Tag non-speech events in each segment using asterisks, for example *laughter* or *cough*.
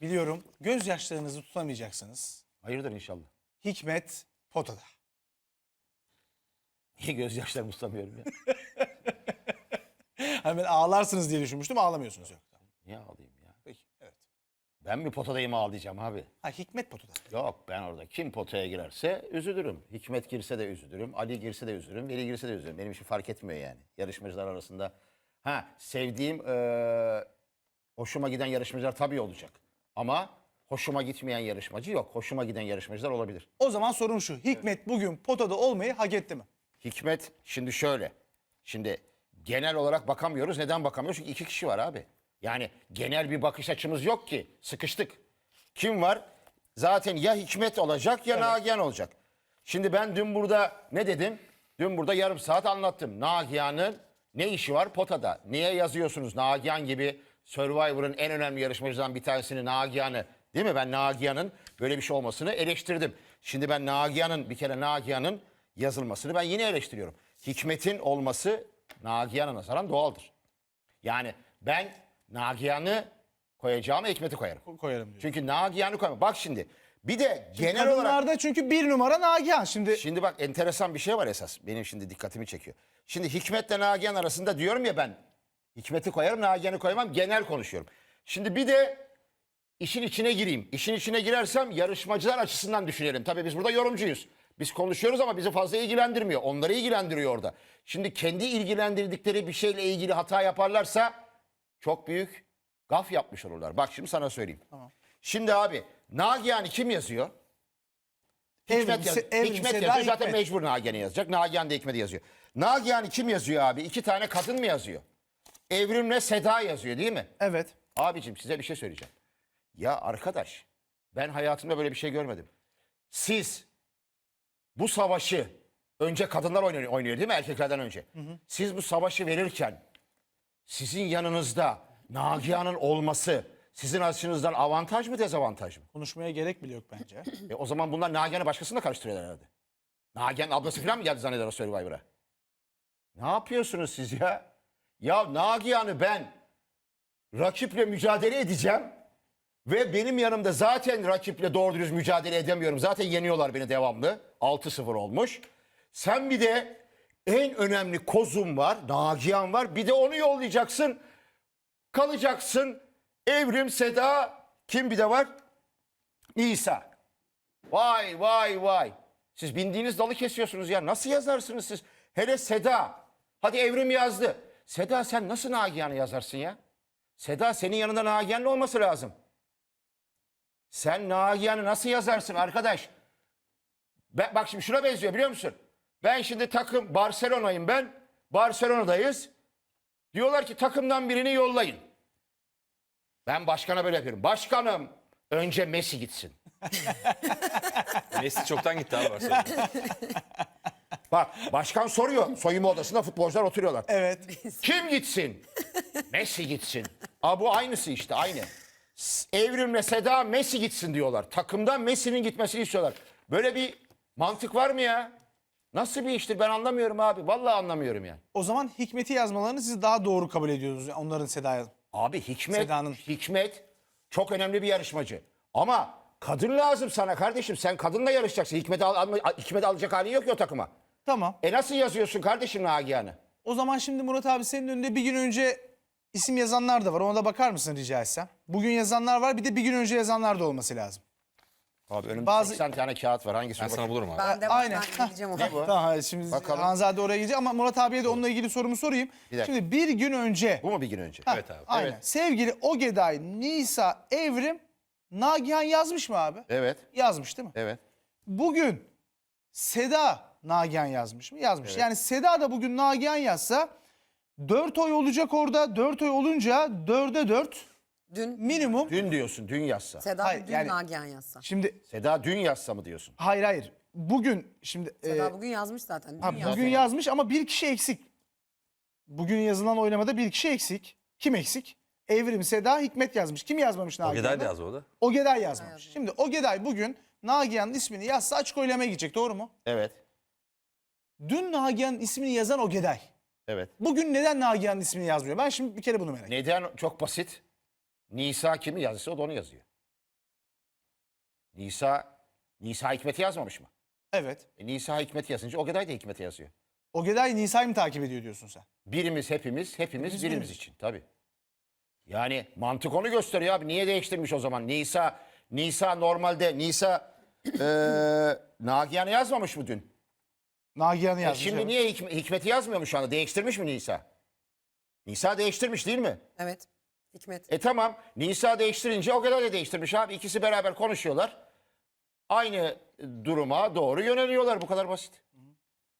Biliyorum gözyaşlarınızı tutamayacaksınız. Hayırdır inşallah. Hikmet potada. Niye gözyaşlarımı tutamıyorum ya? *laughs* Hani ben ağlarsınız diye düşünmüştüm ağlamıyorsunuz yok. Niye ağlayayım ya? Peki evet. Ben mi potadayım ağlayacağım abi? Ha Hikmet potada. Yok ben orada kim potaya girerse üzülürüm. Hikmet girse de üzülürüm. Ali girse de üzülürüm. Veli girse de üzülürüm. Benim için fark etmiyor yani. Yarışmacılar arasında. Ha sevdiğim, eee, hoşuma giden yarışmacılar tabii olacak. Ama hoşuma gitmeyen yarışmacı yok. Hoşuma giden yarışmacılar olabilir. O zaman sorun şu. Hikmet bugün potada olmayı hak etti mi? Hikmet şimdi şöyle. Şimdi genel olarak bakamıyoruz. Neden bakamıyoruz? Çünkü iki kişi var abi. Yani genel bir bakış açımız yok ki. Sıkıştık. Kim var? Zaten ya Hikmet olacak ya Nagihan olacak. Şimdi ben dün burada ne dedim? Dün burada yarım saat anlattım. Nagihan'ın ne işi var potada? Niye yazıyorsunuz Nagihan gibi Survivor'ın en önemli yarışmacılarından bir tanesini Nagihan'ı değil mi? Ben Nagihan'ın böyle bir şey olmasını eleştirdim. Şimdi ben Nagihan'ın bir kere Nagihan'ın yazılmasını ben yine eleştiriyorum. Hikmet'in olması Nagihan'a nazaran doğaldır. Yani ben Nagihan'ı koyacağıma Hikmet'i koyarım. Ko- Koyarım diyor. Çünkü Nagihan'ı koymam. Bak şimdi bir de genel olarak... Çünkü bir numara Nagihan. Şimdi Şimdi bak enteresan bir şey var esas. Benim şimdi dikkatimi çekiyor. Şimdi Hikmet'le Nagihan arasında diyorum ya ben Hikmet'i koyarım Nagihan'ı koymam genel konuşuyorum. Şimdi bir de işin içine gireyim. İşin içine girersem yarışmacılar açısından düşünelim. Tabii biz burada yorumcuyuz. Biz konuşuyoruz ama bizi fazla ilgilendirmiyor. Onları ilgilendiriyor orada. Şimdi kendi ilgilendirdikleri bir şeyle ilgili hata yaparlarsa çok büyük gaf yapmış olurlar. Bak şimdi sana söyleyeyim. Şimdi abi Nagihan'ı kim yazıyor? Evrim, Hikmet, yaz, Se- Evrim, Hikmet yazıyor zaten Hikmet. mecbur Nagihan'ı yazacak. Nagihan da Hikmet'i yazıyor. Nagihan'ı kim yazıyor abi? İki tane kadın mı yazıyor? Evrimle Seda yazıyor değil mi? evet. Abicim size bir şey söyleyeceğim. Ya arkadaş ben hayatımda böyle bir şey görmedim. Siz bu savaşı önce kadınlar oynuyor, oynuyor değil mi erkeklerden önce? Siz bu savaşı verirken sizin yanınızda Nagihan'ın olması sizin açınızdan avantaj mı dezavantaj mı? Konuşmaya gerek bile yok bence. *clears throat* E o zaman bunlar Nagihan'ı başkasıyla karıştırıyorlar herhalde. Nagihan ablası falan mı geldi zanneder o Survivor'a? Ne yapıyorsunuz siz ya? Ya Nagihan'ı ben rakiple mücadele edeceğim. Ve benim yanımda zaten rakiple doğru dürüst mücadele edemiyorum. Zaten yeniyorlar beni devamlı. 6-0 olmuş. Sen bir de en önemli kozum var, Nagihan var. Bir de onu yollayacaksın. Kalacaksın. Evrim, Seda, kim bir de var? İsa. Vay vay vay. Siz bindiğiniz dalı kesiyorsunuz ya. Nasıl yazarsınız siz? Hele Seda. Hadi Evrim yazdı. Seda sen nasıl Nagihan'ı yazarsın ya? Seda senin yanında Nagihan'ın olması lazım. Sen Nagihan'ı nasıl yazarsın arkadaş? Ben, bak şimdi şuna benziyor biliyor musun? Ben şimdi takım Barcelona'yım ben. Barcelona'dayız. Diyorlar ki takımdan birini yollayın. Ben başkana böyle yapıyorum. Başkanım önce Messi gitsin. *laughs* Messi çoktan gitti abi Barcelona. *laughs* Bak başkan soruyor. Soyunma odasında futbolcular oturuyorlar. Evet. Kim gitsin? Messi gitsin. Aa, bu aynısı işte aynı. Evrimle Seda Messi gitsin diyorlar. Takımdan Messi'nin gitmesini istiyorlar. Böyle bir mantık var mı ya? Nasıl bir iştir ben anlamıyorum abi. Vallahi anlamıyorum yani. O zaman Hikmet'i yazmalarını siz daha doğru kabul ediyorsunuz. Yani Onların Seda'ya. Abi Hikmet, Seda'nın. Hikmet çok önemli bir yarışmacı. Ama kadın lazım sana kardeşim. Sen kadınla yarışacaksın. Hikmet'i al, alma- Hikmet'i alacak halin yok ya o takıma. Tamam. E nasıl yazıyorsun kardeşim Nagihan'ı? O zaman şimdi Murat abi senin önünde bir gün önce isim yazanlar da var. Ona da bakar mısın rica etsem? Bugün yazanlar var bir de bir gün önce yazanlar da olması lazım. Abi önümde Bazı- 80 tane kağıt var. Hangisini Ben sana bulurum abi. Ben de Aynen. gideceğim ona. bu? Tamam şimdi Bakalım. Hanzade oraya gidecek ama Murat abiye de onunla ilgili sorumu sorayım. Bir dakika. Şimdi bir gün önce Bu mu bir gün önce? Ha, Evet abi. Aynen. Evet. Sevgili Ogeday, Nisa, Evrim, Nagihan yazmış mı abi? Evet. Yazmış değil mi? Evet. Bugün Seda Nagihan yazmış mı? Yazmış. Yani Seda da bugün Nagihan yazsa 4 oy olacak orada. 4 oy olunca 4'e 4 Dün minimum. Dün diyorsun, dün yazsa. Seda Hayır, dün yani- Nagihan yazsa. Şimdi Seda dün yazsa mı diyorsun? hayır hayır. Bugün şimdi Seda e, bugün yazmış zaten. Dün ha, yazdı. bugün yazmış ama bir kişi eksik. Bugün yazılan oylamada bir kişi eksik. Kim eksik? Evrim, Seda, Hikmet yazmış. Kim yazmamış Nagihan'ı? Ogeday da yazdı orada. Ogeday yazmamış. Şimdi Ogeday bugün Nagihan'ın ismini yazsa açık oylamaya gidecek doğru mu? Evet. Dün Nagihan'ın ismini yazan Ogeday. Evet. Bugün neden Nagihan'ın ismini yazmıyor? Ben şimdi bir kere bunu merak ediyorum. Neden çok basit. Nisa kimi yazsa o da onu yazıyor. Nisa, Nisa Hikmet'i yazmamış mı? Evet. E, Nisa Hikmet'i yazınca Ogeday da Hikmet'i yazıyor. Ogeday Nisa'yı mı takip ediyor diyorsun sen? Birimiz hepimiz, hepimiz birimiz birimiz. için tabii. Yani mantık onu gösteriyor abi. Niye değiştirmiş o zaman? Nisa, Nisa normalde Nisa *clears throat* eee Nagihan'ı yazmamış mı dün? Nagihan'ı E yazmış. şimdi evet. niye Hikme- Hikmet'i yazmıyor mu şu anda? Değiştirmiş mi Nisa? Nisa değiştirmiş değil mi? Evet. Hikmet. E tamam. Nisa değiştirince o kadar da değiştirmiş abi. İkisi beraber konuşuyorlar. Aynı duruma doğru yöneliyorlar. Bu kadar basit.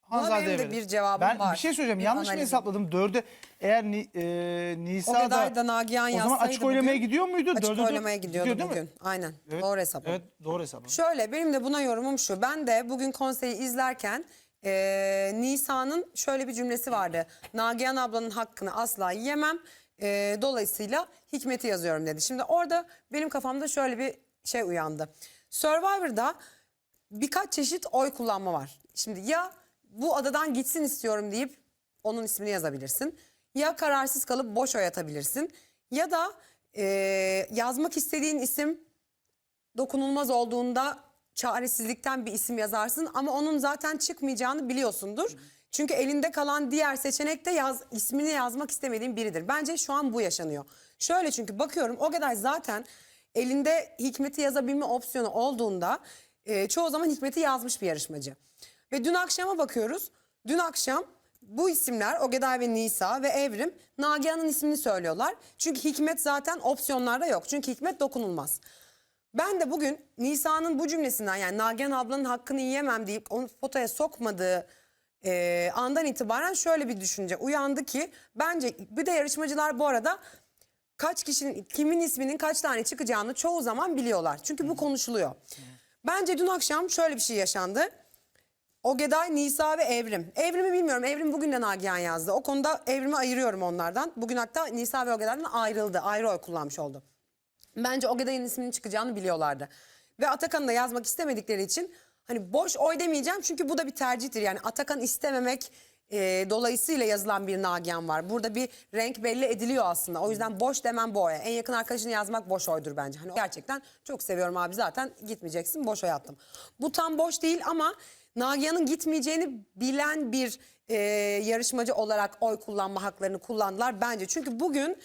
Hanzade benim de bir cevabım ben var. bir şey söyleyeceğim. Bir Yanlış mı analizim. hesapladım? Dörde eğer ni, e, Nisa Ogeday da, da Nagihan o zaman yazsaydı açık oylamaya bugün- gidiyor muydu? Açık Dörde dört oylamaya gidiyordu gidiyor değil mi? bugün. Aynen. Evet. Doğru hesap. Evet doğru hesap. Şöyle benim de buna yorumum şu. Ben de bugün konseyi izlerken eee Nisa'nın şöyle bir cümlesi vardı. Nagihan ablanın hakkını asla yiyemem. Eee, dolayısıyla Hikmet'i yazıyorum dedi. Şimdi orada benim kafamda şöyle bir şey uyandı. Survivor'da birkaç çeşit oy kullanma var. Şimdi ya bu adadan gitsin istiyorum deyip onun ismini yazabilirsin. Ya kararsız kalıp boş oy atabilirsin. Ya da eee, yazmak istediğin isim dokunulmaz olduğunda çaresizlikten bir isim yazarsın ama onun zaten çıkmayacağını biliyorsundur. Çünkü elinde kalan diğer seçenek de yaz, ismini yazmak istemediğin biridir. Bence şu an bu yaşanıyor. Şöyle çünkü bakıyorum o kadar zaten elinde Hikmet'i yazabilme opsiyonu olduğunda e, çoğu zaman Hikmet'i yazmış bir yarışmacı. Ve dün akşama bakıyoruz. Dün akşam bu isimler Ogeday ve Nisa ve Evrim Nagihan'ın ismini söylüyorlar. Çünkü Hikmet zaten opsiyonlarda yok. Çünkü Hikmet dokunulmaz. Ben de bugün Nisa'nın bu cümlesinden yani Nagihan ablanın hakkını yiyemem deyip onu potaya sokmadığı e, andan itibaren şöyle bir düşünce uyandı ki bence bir de yarışmacılar bu arada kaç kişinin kimin isminin kaç tane çıkacağını çoğu zaman biliyorlar. Çünkü bu konuşuluyor. Bence dün akşam şöyle bir şey yaşandı. Ogeday, Nisa ve Evrim. Evrim'i bilmiyorum. Evrim bugün de Nagihan yazdı. O konuda Evrim'i ayırıyorum onlardan. Bugün hatta Nisa ve Ogeday'dan ayrıldı. Ayrı oy kullanmış oldu. Bence Ogeday'ın isminin çıkacağını biliyorlardı. Ve Atakan'ı da yazmak istemedikleri için hani boş oy demeyeceğim çünkü bu da bir tercihtir. Yani Atakan istememek e, dolayısıyla yazılan bir Nagihan var. Burada bir renk belli ediliyor aslında. O yüzden boş demem bu oya. En yakın arkadaşını yazmak boş oydur bence. Hani gerçekten çok seviyorum abi zaten gitmeyeceksin boş oy attım. Bu tam boş değil ama Nagihan'ın gitmeyeceğini bilen bir e, yarışmacı olarak oy kullanma haklarını kullandılar bence. Çünkü bugün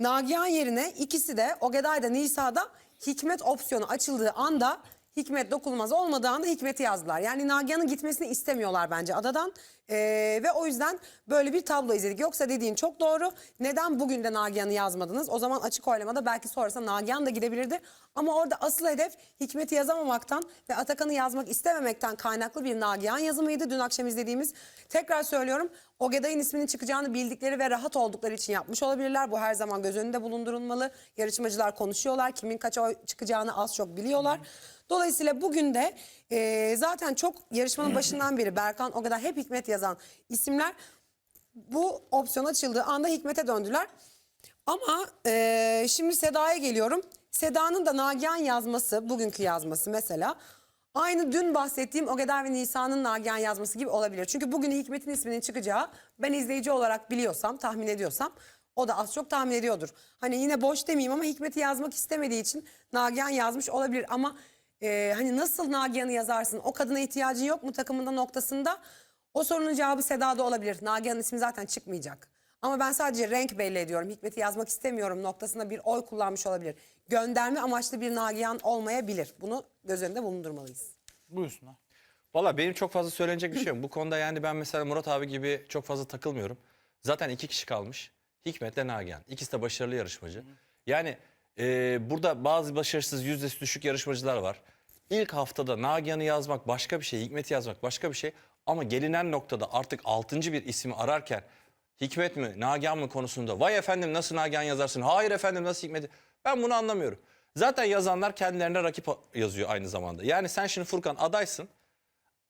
Nagihan yerine ikisi de Ogeday'da Nisa'da Hikmet opsiyonu açıldığı anda Hikmet dokunulmaz olmadığı anda Hikmet'i yazdılar. Yani Nagihan'ın gitmesini istemiyorlar bence adadan. Ee, ve o yüzden böyle bir tablo izledik. Yoksa dediğin çok doğru. Neden bugün de Nagihan'ı yazmadınız? O zaman açık oylamada belki sonrasında Nagihan da gidebilirdi. Ama orada asıl hedef Hikmet'i yazamamaktan ve Atakan'ı yazmak istememekten kaynaklı bir Nagihan yazımıydı. Dün akşam izlediğimiz. Tekrar söylüyorum Ogeday'ın isminin çıkacağını bildikleri ve rahat oldukları için yapmış olabilirler. Bu her zaman göz önünde bulundurulmalı. Yarışmacılar konuşuyorlar. Kimin kaç oy çıkacağını az çok biliyorlar. Dolayısıyla bugün de e, zaten çok yarışmanın başından beri Berkan o kadar hep Hikmet yazan isimler bu opsiyon açıldığı anda Hikmet'e döndüler. Ama e, şimdi Seda'ya geliyorum. Seda'nın da Nagihan yazması, bugünkü yazması mesela aynı dün bahsettiğim Ogedar ve Nisa'nın Nagihan yazması gibi olabilir. Çünkü bugün Hikmet'in isminin çıkacağı ben izleyici olarak biliyorsam, tahmin ediyorsam o da az çok tahmin ediyordur. Hani yine boş demeyeyim ama Hikmet'i yazmak istemediği için Nagihan yazmış olabilir. Ama e, hani nasıl Nagihan'ı yazarsın? O kadına ihtiyacın yok mu takımında noktasında? O sorunun cevabı Seda'da olabilir. Nagihan'ın ismi zaten çıkmayacak. Ama ben sadece renk belli ediyorum. Hikmet'i yazmak istemiyorum noktasında bir oy kullanmış olabilir. Gönderme amaçlı bir Nagihan olmayabilir. Bunu göz önünde bulundurmalıyız. Buyursunlar. Valla benim çok fazla söylenecek bir şey yok. Bu konuda yani ben mesela Murat abi gibi çok fazla takılmıyorum. Zaten iki kişi kalmış. Hikmet'le Nagihan. İkisi de başarılı yarışmacı. Yani e, burada bazı başarısız yüzdesi düşük yarışmacılar var. İlk haftada Nagihan'ı yazmak başka bir şey, Hikmet'i yazmak başka bir şey. Ama gelinen noktada artık altıncı bir ismi ararken Hikmet mi, Nagihan mı konusunda vay efendim nasıl Nagihan yazarsın, hayır efendim nasıl Hikmet'i ben bunu anlamıyorum. Zaten yazanlar kendilerine rakip yazıyor aynı zamanda. Yani sen şimdi Furkan adaysın.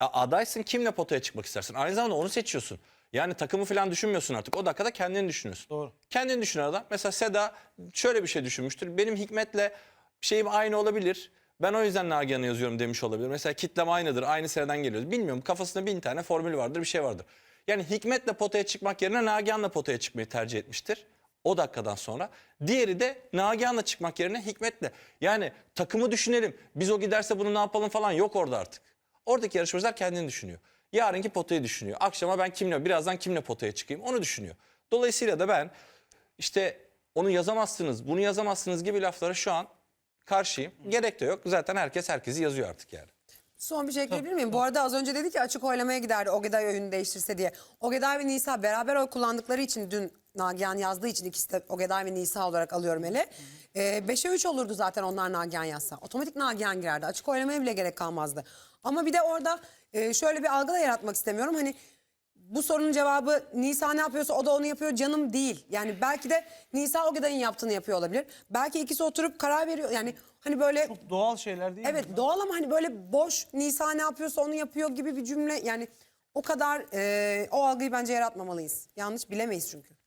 Adaysın kimle potaya çıkmak istersin? Aynı zamanda onu seçiyorsun. Yani takımı falan düşünmüyorsun artık. O dakikada kendini düşünüyorsun. Doğru. Kendini düşünen adam. Mesela Seda şöyle bir şey düşünmüştür. Benim Hikmet'le şeyim aynı olabilir. Ben o yüzden Nagihan'ı yazıyorum demiş olabilir. Mesela kitlem aynıdır. Aynı seneden geliyoruz. Bilmiyorum kafasında bin tane formül vardır bir şey vardır. Yani Hikmet'le potaya çıkmak yerine Nagihan'la potaya çıkmayı tercih etmiştir. O dakikadan sonra. Diğeri de Nagihan'la çıkmak yerine Hikmet'le. Yani takımı düşünelim. Biz o giderse bunu ne yapalım falan yok orada artık. Oradaki yarışmacılar kendini düşünüyor. Yarınki potayı düşünüyor. Akşama ben kimle, birazdan kimle potaya çıkayım onu düşünüyor. Dolayısıyla da ben işte onu yazamazsınız, bunu yazamazsınız gibi laflara şu an karşıyım. Gerek de yok. Zaten herkes herkesi yazıyor artık yani. Son bir şey ekleyebilir miyim? Bu arada az önce dedi ki açık oylamaya giderdi Ogeday oyunu değiştirse diye. Ogeday ve Nisa beraber oy kullandıkları için dün Nagihan yazdığı için ikisi de Ogeday ve Nisa olarak alıyorum ele. 5'e 3 olurdu zaten onlar Nagihan yazsa. Otomatik Nagihan girerdi. Açık oylamaya bile gerek kalmazdı. Ama bir de orada e, şöyle bir algı da yaratmak istemiyorum. Hani bu sorunun cevabı Nisa ne yapıyorsa o da onu yapıyor canım değil. Yani belki de Nisa Ogeday'ın yaptığını yapıyor olabilir. Belki ikisi oturup karar veriyor. Yani hani böyle Doğal şeyler değil mi? Evet doğal ama hani böyle boş Nisa ne yapıyorsa onu yapıyor gibi bir cümle yani o kadar e, o algıyı bence yaratmamalıyız. Yanlış bilemeyiz çünkü.